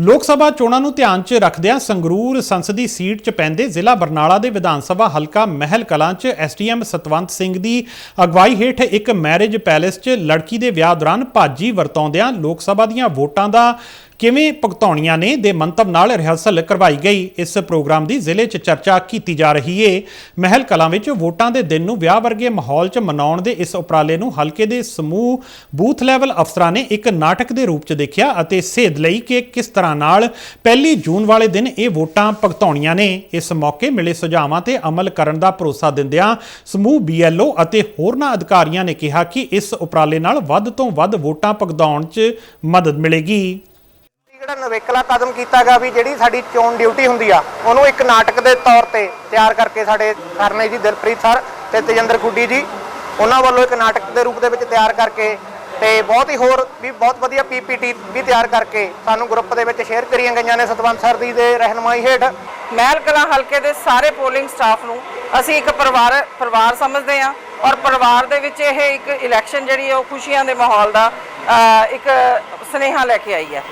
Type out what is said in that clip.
ਲੋਕ ਸਭਾ ਚੋਣਾਂ ਨੂੰ ਧਿਆਨ 'ਚ ਰੱਖਦਿਆਂ ਸੰਗਰੂਰ ਸੰਸਦੀ ਸੀਟ 'ਚ ਪੈਂਦੇ ਜ਼ਿਲ੍ਹਾ ਬਰਨਾਲਾ ਦੇ ਵਿਧਾਨ ਸਭਾ ਹਲਕਾ ਮਹਿਲ ਕਲਾਂ 'ਚ ਐਸਡੀਐਮ ਸਤਵੰਤ ਸਿੰਘ ਦੀ ਅਗਵਾਈ ਹੇਠ ਇੱਕ ਮੈਰਿਜ ਪੈਲੇਸ 'ਚ ਲੜਕੀ ਦੇ ਵਿਆਹ ਦੌਰਾਨ ਭਾਜੀ ਵਰਤੌਂਦਿਆਂ ਲੋਕ ਸਭਾ ਦੀਆਂ ਵੋਟਾਂ ਦਾ ਕਿਵੇਂ ਭੁਗਤਾਉਣੀਆਂ ਨੇ ਦੇ ਮੰਤਵ ਨਾਲ ਰਿਹਰਸਲ ਕਰਵਾਈ ਗਈ, ਇਸ ਪ੍ਰੋਗਰਾਮ ਦੀ ਜ਼ਿਲ੍ਹੇ 'ਚ ਚਰਚਾ ਕੀਤੀ ਜਾ ਰਹੀ ਏ। ਮਹਿਲ ਕਲਾਂ ਵਿੱਚ ਵੋਟਾਂ ਦੇ ਦਿਨ ਨੂੰ ਵਿਆਹ ਵਰਗੇ ਮਾਹੌਲ 'ਚ ਮਨਾਉਣ ਦੇ ਇਸ ਉਪਰਾਲੇ ਨੂੰ ਹਲਕੇ ਦੇ ਸਮੂਹ ਬੂਥ ਲੈਵਲ ਅਫਸਰਾਂ ਨੇ ਇੱਕ ਨਾਟਕ ਦੇ ਰੂਪ 'ਚ ਦੇਖਿਆ ਅਤੇ ਸੇਧ ਲਈ ਕਿ ਕਿਸ ਤਰ੍ਹਾਂ ਨਾਲ ਪਹਿਲੀ ਜੂਨ ਵਾਲੇ ਦਿਨ ਇਹ ਵੋਟਾਂ ਭੁਗਤਾਉਣੀਆਂ ਨੇ। ਇਸ ਮੌਕੇ ਮਿਲੇ ਸੁਝਾਵਾਂ ਤੇ ਅਮਲ ਕਰਨ ਦਾ ਭਰੋਸਾ ਦਿੰਦਿਆਂ ਸਮੂਹ ਬੀਐਲਓ ਅਤੇ ਹੋਰਨਾਂ ਅਧਿਕਾਰੀਆਂ ਨੇ ਕਿਹਾ ਕਿ ਇਸ ਉਪਰਾਲੇ ਨਾਲ ਵੱਧ ਤੋਂ ਵੱਧ ਵੋਟਾਂ ਭੁਗਤਾਉਣ 'ਚ ਮਦਦ ਮਿਲੇਗੀ। ਜਿਹੜਾ ਨਵੇਕਲਾ ਕਦਮ ਕੀਤਾ ਗਿਆ ਵੀ ਜਿਹੜੀ ਸਾਡੀ ਚੋਣ ਡਿਊਟੀ ਹੁੰਦੀ ਆ, ਉਹਨੂੰ ਇੱਕ ਨਾਟਕ ਦੇ ਤੌਰ ਤੇ ਤਿਆਰ ਕਰਕੇ ਸਾਡੇ ਸਰ ਨੇ ਜੀ ਦਿਲਪ੍ਰੀਤ ਸਰ ਤੇ ਤੇਜਿੰਦਰ ਖੁੱਡੀ ਜੀ, ਉਹਨਾਂ ਵੱਲੋਂ ਇੱਕ ਨਾਟਕ ਦੇ ਰੂਪ ਦੇ ਵਿੱਚ ਤਿਆਰ ਕਰਕੇ ਤੇ ਬਹੁਤ ਹੀ ਹੋਰ ਵੀ ਬਹੁਤ ਵਧੀਆ ਪੀਪੀਟੀ ਵੀ ਤਿਆਰ ਕਰਕੇ ਸਾਨੂੰ ਗਰੁੱਪ ਦੇ ਵਿੱਚ ਸ਼ੇਅਰ ਕਰੀਆਂ ਗਈਆਂ ਨੇ ਸਤਵੰਤ ਸਰ ਦੀ ਦੇ ਰਹਿਨਮਾਈ ਹੇਠ। ਮਹਿਲ ਕਲਾਂ ਹਲਕੇ ਦੇ ਸਾਰੇ ਪੋਲਿੰਗ ਸਟਾਫ ਨੂੰ ਅਸੀਂ ਇੱਕ ਪਰਿਵਾਰ ਪਰਿਵਾਰ ਸਮਝਦੇ ਹਾਂ ਔਰ ਪਰਿਵਾਰ ਦੇ ਵਿੱਚ ਇਹ ਇੱਕ ਇਲੈਕਸ਼ਨ ਜਿਹੜੀ ਹੈ, ਉਹ ਖੁਸ਼ੀਆਂ ਦੇ ਮਾਹੌਲ ਦਾ ਇੱਕ ਸੁਨੇਹਾ ਲੈ ਕੇ ਆਈ ਹੈ।